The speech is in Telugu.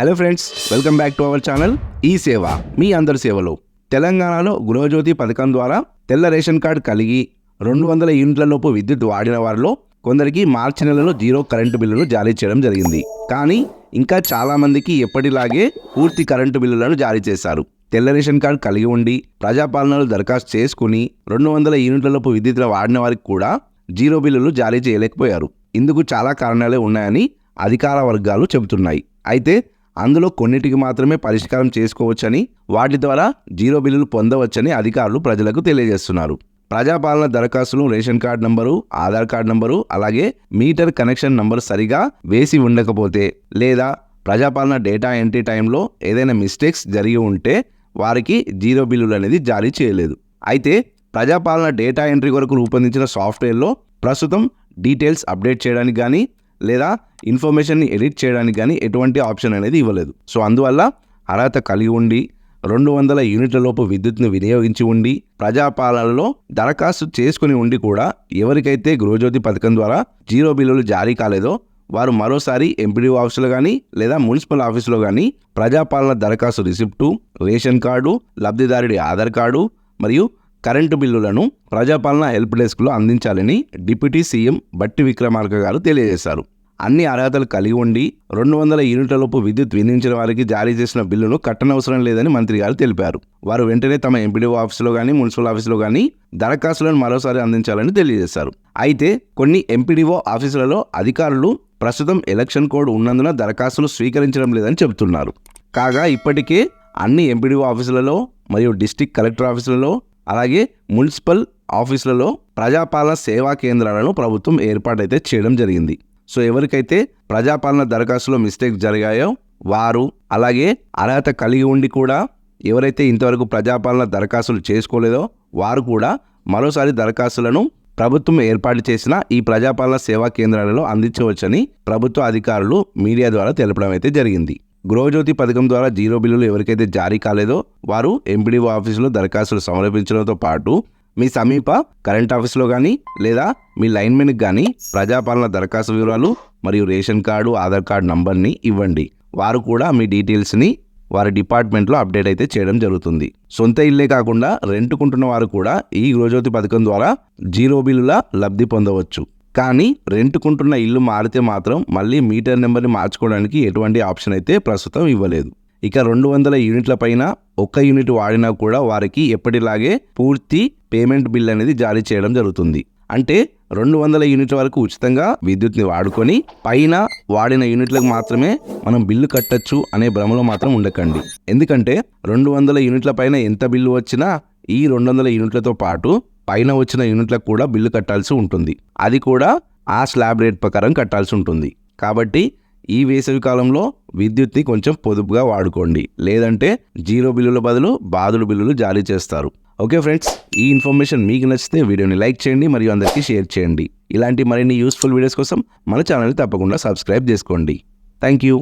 Hello friends welcome back to our channel ఈ సేవ మీ అందరి సేవలు. తెలంగాణలో గృహజ్యోతి పథకం ద్వారా తెల్ల రేషన్ కార్డు కలిగి రెండు వందల యూనిట్లలోపు విద్యుత్ వాడిన వారిలో కొందరికి మార్చి నెలలో జీరో కరెంటు బిల్లులు జారీ చేయడం జరిగింది. కానీ ఇంకా చాలామందికి ఎప్పటిలాగే పూర్తి కరెంటు బిల్లులను జారీ చేశారు. తెల్ల రేషన్ కార్డు కలిగి ఉండి ప్రజాపాలనలు దరఖాస్తు చేసుకుని రెండు వందల యూనిట్లలోపు విద్యుత్తులు వాడిన వారికి కూడా జీరో బిల్లులు జారీ చేయలేకపోయారు. ఇందుకు చాలా కారణాలే ఉన్నాయని అధికార వర్గాలు చెబుతున్నాయి. అయితే అందులో కొన్నిటికి మాత్రమే పరిష్కారం చేసుకోవచ్చని వాటి ద్వారా జీరో బిల్లులు పొందవచ్చని అధికారులు ప్రజలకు తెలియజేస్తున్నారు. ప్రజాపాలన దరఖాస్తులు ration card number Aadhaar card number అలాగే మీటర్ కనెక్షన్ నంబరు సరిగా వేసి ఉండకపోతే లేదా ప్రజాపాలన డేటా ఎంట్రీ టైంలో ఏదైనా మిస్టేక్స్ జరిగి ఉంటే వారికి జీరో బిల్లులు అనేది జారీ చేయలేదు. అయితే ప్రజాపాలన డేటా ఎంట్రీ కొరకు రూపొందించిన సాఫ్ట్వేర్లో ప్రస్తుతం డీటెయిల్స్ అప్డేట్ చేయడానికి కానీ లేదా ఇన్ఫర్మేషన్ని ఎడిట్ చేయడానికి కానీ ఎటువంటి ఆప్షన్ అనేది ఇవ్వలేదు. సో అందువల్ల అర్హత కలిగి ఉండి రెండు వందల యూనిట్ల లోపు విద్యుత్ను వినియోగించి ఉండి ప్రజాపాలనలో దరఖాస్తు చేసుకుని ఉండి కూడా ఎవరికైతే గృహజ్యోతి పథకం ద్వారా జీరో బిల్లులు జారీ కాలేదో వారు మరోసారి ఎంపీడీఓ ఆఫీసులో కానీ లేదా మున్సిపల్ ఆఫీసులో కానీ ప్రజాపాలన దరఖాస్తు రిసిప్టు రేషన్ కార్డు లబ్ధిదారుడి ఆధార్ కార్డు మరియు కరెంటు బిల్లులను ప్రజాపాలన హెల్ప్ డెస్క్లో అందించాలని డిప్యూటీ సీఎం బట్టి విక్రమార్క గారు తెలియజేశారు. అన్ని అర్హతలు కలిగి ఉండి రెండు వందల యూనిట్ల లోపు విద్యుత్ విధించిన వారికి జారీ చేసిన బిల్లును కట్టనవసరం లేదని మంత్రి గారు తెలిపారు. వారు వెంటనే తమ ఎంపీడీఓ ఆఫీసులో కానీ మున్సిపల్ ఆఫీసులో కానీ దరఖాస్తులను మరోసారి అందించాలని తెలియజేశారు. అయితే కొన్ని ఎంపీడీఓ ఆఫీసులలో అధికారులు ప్రస్తుతం ఎలక్షన్ కోడ్ ఉన్నందున దరఖాస్తులు స్వీకరించడం లేదని చెబుతున్నారు. కాగా ఇప్పటికే అన్ని ఎంపీడీఓ ఆఫీసులలో మరియు డిస్టిక్ కలెక్టర్ ఆఫీసులలో అలాగే మున్సిపల్ ఆఫీసులలో ప్రజాపాలన సేవా కేంద్రాలను ప్రభుత్వం ఏర్పాటైతే చేయడం జరిగింది. సో ఎవరికైతే ప్రజాపాలన దరఖాస్తులో మిస్టేక్ జరిగాయో వారు అలాగే అర్హత కలిగి ఉండి కూడా ఎవరైతే ఇంతవరకు ప్రజాపాలన దరఖాస్తులు చేసుకోలేదో వారు కూడా మరోసారి దరఖాస్తులను ప్రభుత్వం ఏర్పాటు చేసిన ఈ ప్రజాపాలన సేవా కేంద్రాలలో అందించవచ్చని ప్రభుత్వ అధికారులు మీడియా ద్వారా తెలపడం అయితే జరిగింది. గృహజ్యోతి పథకం ద్వారా జీరో బిల్లులు ఎవరికైతే జారీ కాలేదో వారు ఎంపీడీఓ ఆఫీసులో దరఖాస్తులు సమర్పించడంతో పాటు మీ సమీప కరెంట్ ఆఫీస్లో కానీ లేదా మీ లైన్మెన్కి కానీ ప్రజాపాలన దరఖాస్తు వివరాలు మరియు రేషన్ కార్డు ఆధార్ కార్డు నంబర్ని ఇవ్వండి. వారు కూడా మీ డీటెయిల్స్ని వారి డిపార్ట్మెంట్లో అప్డేట్ అయితే చేయడం జరుగుతుంది. సొంత ఇల్లే కాకుండా రెంటుకుంటున్న వారు కూడా ఈ గృహజ్యోతి పథకం ద్వారా జీరో బిల్లుల లబ్ధి పొందవచ్చు. కానీ రెంట్కుంటున్న ఇల్లు మారితే మాత్రం మళ్ళీ మీటర్ నెంబర్ని మార్చుకోవడానికి ఎటువంటి ఆప్షన్ అయితే ప్రస్తుతం ఇవ్వలేదు. ఇక రెండు వందల యూనిట్ల పైన ఒక్క యూనిట్ వాడినా కూడా వారికి ఎప్పటిలాగే పూర్తి పేమెంట్ బిల్ అనేది జారీ చేయడం జరుగుతుంది. అంటే రెండు వందల యూనిట్ల వరకు ఉచితంగా విద్యుత్ని వాడుకొని పైన వాడిన యూనిట్లకు మాత్రమే మనం బిల్లు కట్టచ్చు అనే భ్రమలో మాత్రం ఉండకండి. ఎందుకంటే రెండు వందల యూనిట్ల పైన ఎంత బిల్లు వచ్చినా ఈ రెండు వందల యూనిట్లతో పాటు పైన వచ్చిన యూనిట్లకు కూడా బిల్లు కట్టాల్సి ఉంటుంది. అది కూడా ఆ స్లాబ్ రేట్ ప్రకారం కట్టాల్సి ఉంటుంది. కాబట్టి ఈ వేసవి కాలంలో విద్యుత్ని కొంచెం పొదుపుగా వాడుకోండి. లేదంటే జీరో బిల్లుల బదులు బాదులు బిల్లులు జారీ చేస్తారు. ఓకే ఫ్రెండ్స్ ఈ ఇన్ఫర్మేషన్ మీకు నచ్చితే వీడియోని లైక్ చేయండి మరియు అందరికీ షేర్ చేయండి. ఇలాంటి మరిన్ని యూస్ఫుల్ వీడియోస్ కోసం మన ఛానల్ని తప్పకుండా సబ్స్క్రైబ్ చేసుకోండి. Thank you.